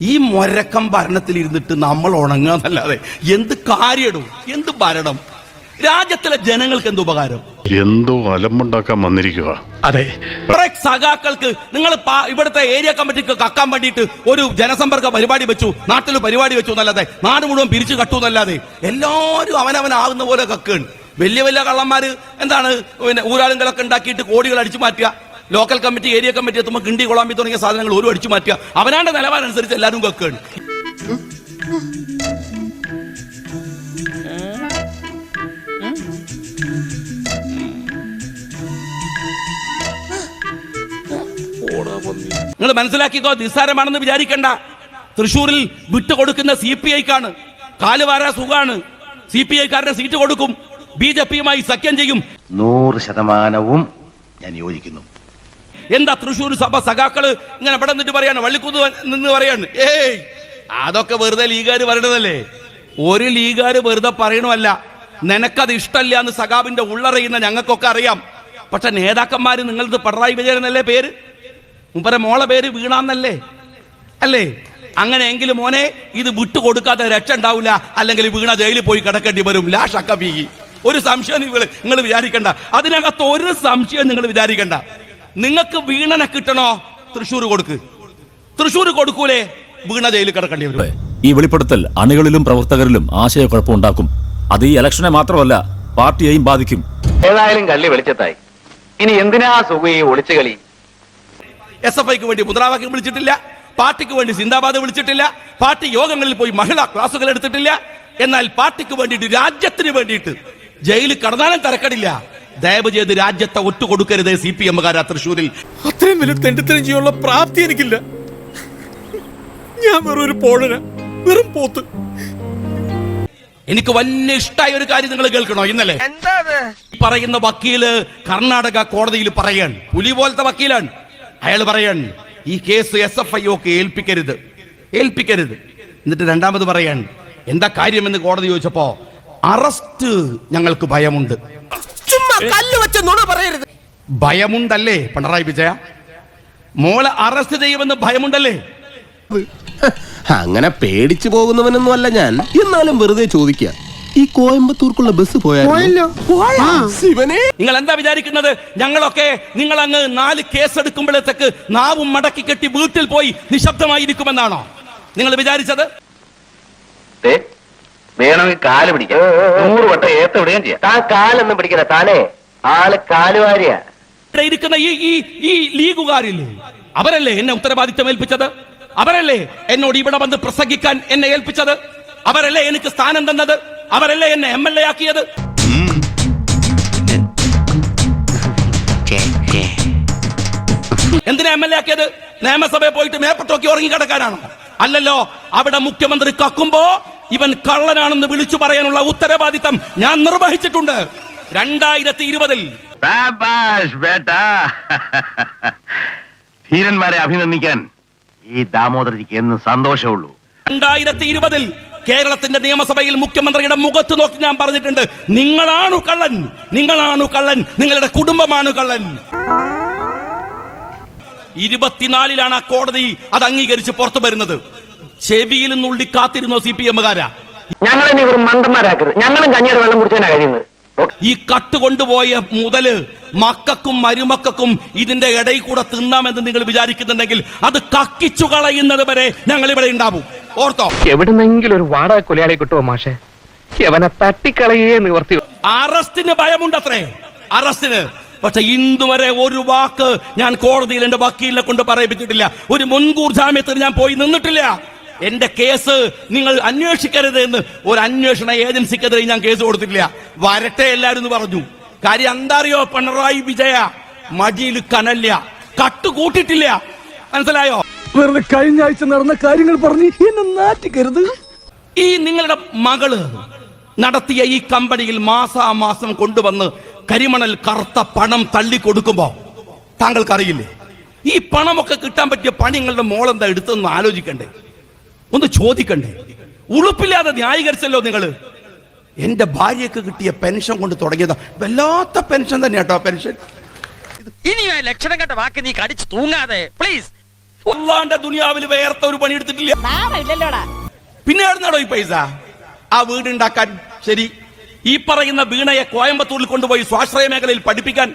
ഈ മൊരക്കം ഭരണത്തിൽ ഇരുന്നിട്ട് നമ്മൾ ഉണങ്ങാന്നല്ലാതെ എന്ത് കാര്യടും എന്ത് ഭരണം? രാജ്യത്തിലെ ജനങ്ങൾക്ക് എന്ത് ഉപകാരം? എന്തോ അലമ്പുണ്ടാക്കാൻ വന്നിരിക്കുക. അതെ. കുറെ സഖാക്കൾക്ക് നിങ്ങൾ ഇവിടുത്തെ ഏരിയ കമ്മിറ്റിക്ക് കക്കാൻ വേണ്ടിയിട്ട് ഒരു ജനസമ്പർക്ക പരിപാടി വെച്ചു നാട്ടിൽ പരിപാടി വെച്ചു എന്നല്ലാതെ നാട് മുഴുവൻ പിരിച്ചു കട്ടു എന്നല്ലാതെ എല്ലാവരും അവനവനാകുന്ന പോലെ കക്കുകൾ വലിയ വലിയ കള്ളന്മാര് എന്താണ് പിന്നെ ഊരാളുകളൊക്കെ ഉണ്ടാക്കിയിട്ട് കോടികൾ അടിച്ചു മാറ്റുക. ലോക്കൽ കമ്മിറ്റി ഏരിയ കമ്മിറ്റി എത്തുമ്പോൾ കിണ്ടി കൊളാമ്പി തുടങ്ങിയ സാധനങ്ങൾ ഒരു അടിച്ചു മാറ്റുക. അവനാണ്ട് നിലവാരം അനുസരിച്ച് എല്ലാവരും കക്കാണ് നിങ്ങൾ മനസ്സിലാക്കിക്കോ നിസ്സാരമാണെന്ന് വിചാരിക്കണ്ട. തൃശൂരിൽ വിട്ടുകൊടുക്കുന്ന സി പി ഐക്കാണ്. കാലുവാര സുഖാണ്. സി പി ഐക്കാരുടെ സീറ്റ് കൊടുക്കും. ബി ജെ പിയുമായി സഖ്യം ചെയ്യും. നൂറ് ശതമാനവും ഞാൻ യോജിക്കുന്നു. എന്താ തൃശ്ശൂർ സഭ സഖാക്കൾ ഇങ്ങനെ ഇവിടെ നിന്നിട്ട് പറയാണ്? വള്ളിക്കുന്ന് നിന്ന് പറയാണ്. ഏയ് അതൊക്കെ വെറുതെ ലീഗുകാർ പറയണതല്ലേ? ഒരു ലീഗുകാർ വെറുതെ പറയണമല്ല നിനക്കത് ഇഷ്ടമല്ല എന്ന് സഖാബിന്റെ ഉള്ളറിയുന്ന ഞങ്ങൾക്കൊക്കെ അറിയാം. പക്ഷെ നേതാക്കന്മാര് നിങ്ങളത് പിണറായി വിജയൻ പേര്? മുമ്പരെ മോളെ പേര് വീണാന്നല്ലേ? അല്ലേ? അങ്ങനെയെങ്കിലും മോനെ ഇത് വിട്ടുകൊടുക്കാത്ത രക്ഷ ഉണ്ടാവില്ല. അല്ലെങ്കിൽ വീണ ജയിലിൽ പോയി കിടക്കേണ്ടി വരും. ലാഷക്ക ഒരു സംശയം നിങ്ങൾ നിങ്ങൾ വിചാരിക്കണ്ട. അതിനകത്ത് ഒരു സംശയം നിങ്ങൾ വിചാരിക്കണ്ട. നിങ്ങൾക്ക് വീണനെ കിട്ടണോ? തൃശ്ശൂർ കൊടുക്ക്. തൃശ്ശൂർ കൊടുക്കൂലേ? വീണ ജയിലിൽ കിടക്കേണ്ടി വരും. ഈ വെളിപ്പെടുത്തൽ അണികളിലും പ്രവർത്തകരിലും ആശയക്കുഴപ്പമുണ്ടാക്കും. അത് ഈ ഇലക്ഷനെ മാത്രമല്ല പാർട്ടിയെയും ബാധിക്കും. ഏതായാലും കള്ളി വെളിച്ചത്തായി. ഇനി എന്തിനാ സുഖ ഒളിച്ചു കളി? എസ് എഫ് ഐക്ക് വേണ്ടി മുദ്രാവാക്യം വിളിച്ചിട്ടില്ല പാർട്ടിക്ക് വേണ്ടി സിന്ദാബാദ് വിളിച്ചിട്ടില്ല പാർട്ടി യോഗങ്ങളിൽ പോയി മഹിളാ ക്ലാസുകൾ എടുത്തിട്ടില്ല. എന്നാൽ പാർട്ടിക്ക് വേണ്ടിയിട്ട് രാജ്യത്തിന് വേണ്ടിയിട്ട് ജയിലിൽ കടന്നാലും തരക്കടില്ല. ദയവ് ചെയ്ത് രാജ്യത്തെ ഒറ്റ കൊടുക്കരുത് സി പി എമ്മുകാരാ തൃശ്ശൂരിൽ. അത്രയും വലിയ തെണ്ടിത്തരം ചെയ്യാനുള്ള പ്രാപ്തി എനിക്കില്ല. ഞാൻ വെറും ഒരു പോഴന വെറും പോത്ത്. എനിക്ക് വലിയ ഇഷ്ടമായ ഒരു കാര്യം നിങ്ങൾ കേൾക്കണോ ഇന്നലെ? പറയുന്ന വക്കീൽ കർണാടക കോടതിയിൽ പറയാൻ പുലി പോലത്തെ വക്കീലാണ്. അയാൾ പറയാൻ ഈ കേസ് എസ് എഫ് ഐ ഒക്കെ ഏൽപ്പിക്കരുത് ഏൽപ്പിക്കരുത്. എന്നിട്ട് രണ്ടാമത് പറയാൻ എന്താ കാര്യമെന്ന് കോടതി ചോദിച്ചപ്പോ അറസ്റ്റ് ഞങ്ങൾക്ക് ഭയമുണ്ട്. കല്ല് വെച്ച് നുണ പറയരുത്. ഭയമുണ്ടല്ലേ പിണറായി വിജയ? മോളെ അറസ്റ്റ് ചെയ്യുമെന്ന് ഭയമുണ്ടല്ലേ? അങ്ങനെ പേടിച്ചു പോകുന്നവനൊന്നും അല്ല ഞാൻ. എന്നാലും വെറുതെ ചോദിക്കുക ഈ കോയമ്പത്തൂർക്കുള്ള ബസ് പോയാലോ ശിവനെ? നിങ്ങൾ എന്താ വിചാരിക്കുന്നത്? ഞങ്ങളൊക്കെ നിങ്ങൾ അങ്ങ് നാല് കേസ് എടുക്കുമ്പോഴത്തേക്ക് നാവും മടക്കി കെട്ടി വീട്ടിൽ പോയി നിശബ്ദമായിരിക്കുമെന്നാണോ? നിങ്ങൾ വിചാരിച്ചത്? വേണമെങ്കിൽ കാൽ പിടിക്കാം. നൂറ് വട്ടം ഏത്ത വിടുകയും ചെയ്യാം. താൻ കാലൊന്നും പിടിക്കില്ല താനേ. ആൾ കാലുവാരിയാ. ഇവിടെ ഇരിക്കുന്ന ഈ ഈ ഈ ലീഗുകാരില്ലേ? അവരല്ലേ എന്നെ ഉത്തരവാദിത്തം ഏൽപ്പിച്ചത്? അവരല്ലേ എന്നോട് ഇവിടെ വന്ന് പ്രസംഗിക്കാൻ എന്നെ ഏൽപ്പിച്ചത്? അവരല്ലേ എനിക്ക് സ്ഥാനം തന്നത്? അവരല്ലേ എന്നെ എം എൽ എ ആക്കിയത്? എന്തിനാ എം എൽ എ ആക്കിയത്? നിയമസഭയിൽ പോയിട്ട് മേപ്പട്ടോക്കി ഉറങ്ങി കിടക്കാനാണോ അല്ലല്ലോ അവിടെ മുഖ്യമന്ത്രി കക്കുമ്പോ ഇവൻ കള്ളനാണെന്ന് വിളിച്ചു പറയാനുള്ള ഉത്തരവാദിത്തം ഞാൻ നിർവഹിച്ചിട്ടുണ്ട്. രണ്ടായിരത്തി ഇരുപതിൽ ധീരന്മാരെ അഭിനന്ദിക്കാൻ ഈ ദാമോദരജിക്ക് എന്ന് സന്തോഷമുള്ളൂ. രണ്ടായിരത്തി ഇരുപതിൽ കേരളത്തിന്റെ നിയമസഭയിൽ മുഖ്യമന്ത്രിയുടെ മുഖത്ത് നോക്കി ഞാൻ പറഞ്ഞിട്ടുണ്ട് നിങ്ങളാണു കള്ളൻ നിങ്ങളാണു കള്ളൻ നിങ്ങളുടെ കുടുംബമാണ് കള്ളൻ. ഇരുപത്തിനാലിലാണ് ആ കോടതി അത് അംഗീകരിച്ച് പുറത്തു വരുന്നത്. ചെവിയിൽ നുള്ളി കാത്തിരുന്നോ സി പി എമ്മുകാരാ? വെറും മണ്ടന്മാരാക്കരുത്. ഞങ്ങളും കഞ്ഞിയുടെ വെള്ളം കുടിച്ചാണ് കഴിയുന്നത്. ഈ കട്ട് കൊണ്ടുപോയ മുതൽ മക്കൾക്കും മരുമക്കൾക്കും ഇതിന്റെ ഇടയിൽ കൂടെ തിന്നാമെന്ന് നിങ്ങൾ വിചാരിക്കുന്നുണ്ടെങ്കിൽ അത് കക്കിച്ചു കളയുന്നത് വരെ ഞങ്ങൾ ഇവിടെ ഉണ്ടാവും. ഓർത്തോ? എവിടുന്നെങ്കിലും ഒരു വാടക കൊലയാളി കിട്ടുമോ മാഷെ? അവനെ തട്ടിക്കളയേ നിവർത്തി അറസ്റ്റിന് ഭയമുണ്ടത്രേ. അറസ്റ്റിന്. പക്ഷെ ഇന്ന് വരെ ഒരു വാക്ക് ഞാൻ കോടതിയിൽ എന്റെ വക്കീലിനെ കൊണ്ട് പറയിപ്പിച്ചിട്ടില്ല. ഒരു മുൻകൂർ ജാമ്യത്തിന് ഞാൻ പോയി നിന്നിട്ടില്ല. എന്റെ കേസ് നിങ്ങൾ അന്വേഷിക്കരുത് എന്ന് ഒരു അന്വേഷണ ഏജൻസിക്കെതിരെ ഞാൻ കേസ് കൊടുത്തിട്ടില്ല. വരട്ടെ എല്ലാരും എന്ന് പറഞ്ഞു. കാര്യം എന്താ അറിയോ പിണറായി വിജയ മടിയിൽ കനല്ല. കട്ട് കൂട്ടിട്ടില്ല മനസ്സിലായോ? വെറുതെ കഴിഞ്ഞ ആഴ്ച നടന്ന കാര്യങ്ങൾ പറഞ്ഞ് എന്നെ നാറ്റിക്കരുത്. ഈ നിങ്ങളുടെ മകൾ നടത്തിയ ഈ കമ്പനിയിൽ മാസാമാസം കൊണ്ടുവന്ന് കരിമണൽ കറുത്ത പണം തള്ളി കൊടുക്കുമ്പോ താങ്കൾക്ക് അറിയില്ലേ ഈ പണമൊക്കെ കിട്ടാൻ പറ്റിയ പണി നിങ്ങളുടെ മോളെന്താ എടുത്തെന്ന് ആലോചിക്കണ്ടേ? ഒന്ന് ചോദിക്കണ്ടേ? ഉളുപ്പില്ലാതെ ന്യായീകരിച്ചല്ലോ നിങ്ങൾ എന്റെ ഭാര്യക്ക് കിട്ടിയ പെൻഷൻ കൊണ്ട് തുടങ്ങിയതാ. വല്ലാത്ത പെൻഷൻ തന്നെ കേട്ടോ പെൻഷൻ. ഇനി ലക്ഷണം കണ്ട വാക്ക് നീ കടിച്ചു തൂങ്ങാതെ പ്ലീസ് ദുനിയാവിൽ വേർത്ത ഒരു പണി എടുത്തിട്ടില്ല. പിന്നെ എവിടുന്നാടോ ഈ പൈസ? ആ വീടുണ്ടാക്കാൻ ശരി. ഈ പറയുന്ന വീണയെ കോയമ്പത്തൂരിൽ കൊണ്ടുപോയി സ്വാശ്രയ മേഖലയിൽ പഠിപ്പിക്കാൻ.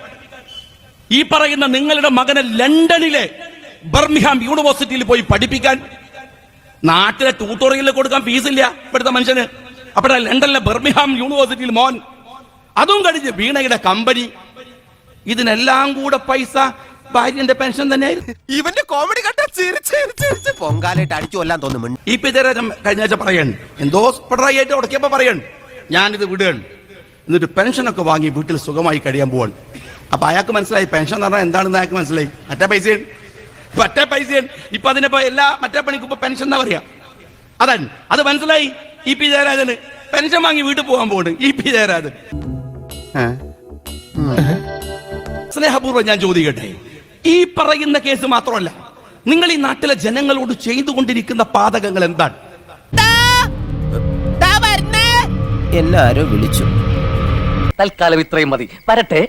ഈ പറയുന്ന നിങ്ങളുടെ മകനെ ലണ്ടനിലെ ബർമിഹാം യൂണിവേഴ്സിറ്റിയിൽ പോയി പഠിപ്പിക്കാൻ. നാട്ടിലെ ട്യൂട്ടോറിയലിൽ കൊടുക്കാൻ ഫീസില്ല ഇവിടുത്തെ മനുഷ്യന്. അപ്പോഴത്തെ ലണ്ടനിലെ ബെർമിഹാം യൂണിവേഴ്സിറ്റിയിൽ മോൻ. അതും കഴിഞ്ഞ് വീണയുടെ കമ്പനി ഇതിനെല്ലാം കൂടെ പൈസ ഭാര്യന്റെ പെൻഷൻ തന്നെയായിരുന്നു. ഇവന്റെ കോമഡി കണ്ട പൊങ്കാലായിട്ട് അടിച്ചു കൊല്ലാൻ തോന്നുന്നു. ഈ പിതരം കഴിഞ്ഞ ആഴ്ച പറയാണ്. എന്തോ പിണറായിട്ട് ഉടക്കിയപ്പോ പറയാണ്. ഞാനിത് വിടുകയാണ്. എന്നിട്ട് പെൻഷനൊക്കെ വാങ്ങി വീട്ടിൽ സുഖമായി കഴിയാൻ പോവാണ്. അപ്പൊ അയാൾക്ക് മനസ്സിലായി. പെൻഷൻ എന്ന് പറഞ്ഞാൽ എന്താണെന്ന് അയാൾക്ക് മനസ്സിലായി. മറ്റേ പൈസയാണ് മറ്റേ പൈസ ഇപ്പൊ അതിനിപ്പോ എല്ലാ മറ്റേ പണിക്കും ഇപ്പൊ പെൻഷൻ എന്നാ പറയാ? അതാണ്. അത് മനസ്സിലായി? ഇ പി ജയരാജന് പെൻഷൻ വാങ്ങി വീട്ടിൽ പോകാൻ പോണ്. E P Jayarajan. സ്നേഹപൂർവം ഞാൻ ചോദിക്കട്ടെ? ഈ പറയുന്ന കേസ് മാത്രമല്ല നിങ്ങൾ ഈ നാട്ടിലെ ജനങ്ങളോട് ചെയ്തുകൊണ്ടിരിക്കുന്ന പാതകങ്ങൾ എന്താണ്? എല്ലാരും വിളിച്ചു. തൽക്കാലം ഇത്രയും മതി. വരട്ടെ.